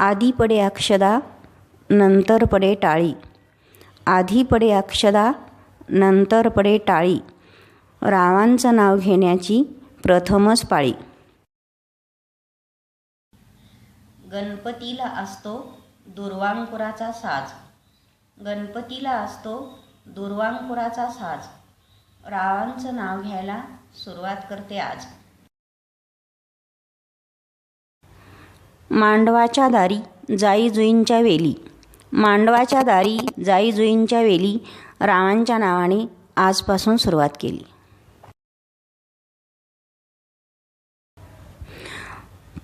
आधी पडे अक्षदा नंतर पडे टाळी. आधी पडे अक्षदा नंतर पडे टाळी. रावांचं नाव घेण्याची प्रथमच पाळी. गणपतीला असतो दुर्वांकुराचा साज. गणपतीला असतो दुर्वांकुराचा साज. रावांचं नाव घ्यायला सुरुवात करते आज. मांडवाच्या दारी जाई जुईंच्या वेली. मांडवाच्या दारी जाई जुईंच्या वेली रावांच्या नावाने आजपासून सुरुवात केली.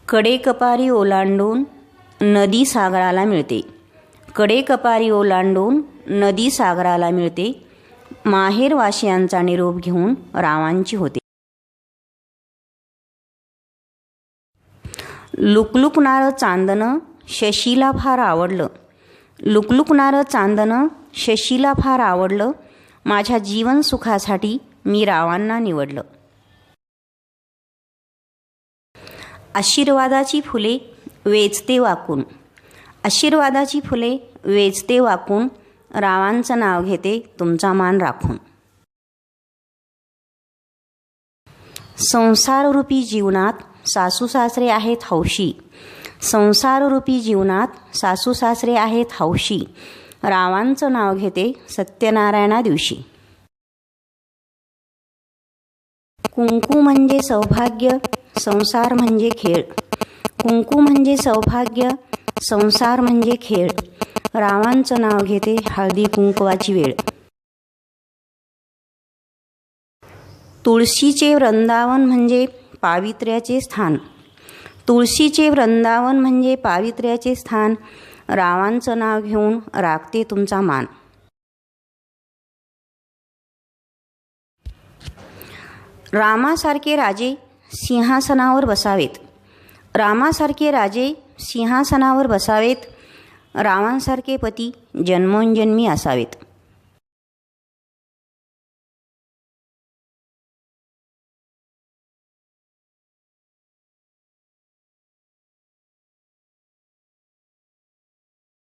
कडेकपारी ओलांडून नदी सागराला मिळते. कडेकपारी ओलांडून नदी सागराला मिळते. माहेरवासियांचा निरोप घेऊन रावांची होते. लुकलुकणारं चांदणं शशीला फार आवडलं. लुकलुकणारं चांदणं शशीला फार आवडलं. माझ्या जीवन सुखासाठी मी रावांना निवडलं. आशीर्वादाची फुले वेचते वाकून. आशीर्वादाची फुले वेचते वाकून. रावांचं नाव घेते तुमचा मान राखून. संसाररूपी जीवनात सासू सासरे आहेत हौशी. संसाररूपी जीवनात सासू सासरे आहेत हौशी. रावांचं नाव घेते सत्यनारायणा दिवशी. कुंकू म्हणजे सौभाग्य संसार म्हणजे खेळ. कुंकू म्हणजे सौभाग्य संसार म्हणजे खेळ. रावांचं नाव घेते हळदी कुंकवाची वेळ. तुळशीचे वृंदावन म्हणजे पावित्र्याचे स्थान. तुळशीचे वृंदावन म्हणजे पावित्र्याचे स्थान. रावांचं नाव घेऊन राखते तुमचा मान. रामासारखे राजे सिंहासनावर बसावेत. रामासारखे राजे सिंहासनावर बसावेत. रावांसारखे पती जन्मोनजन्मी असावेत.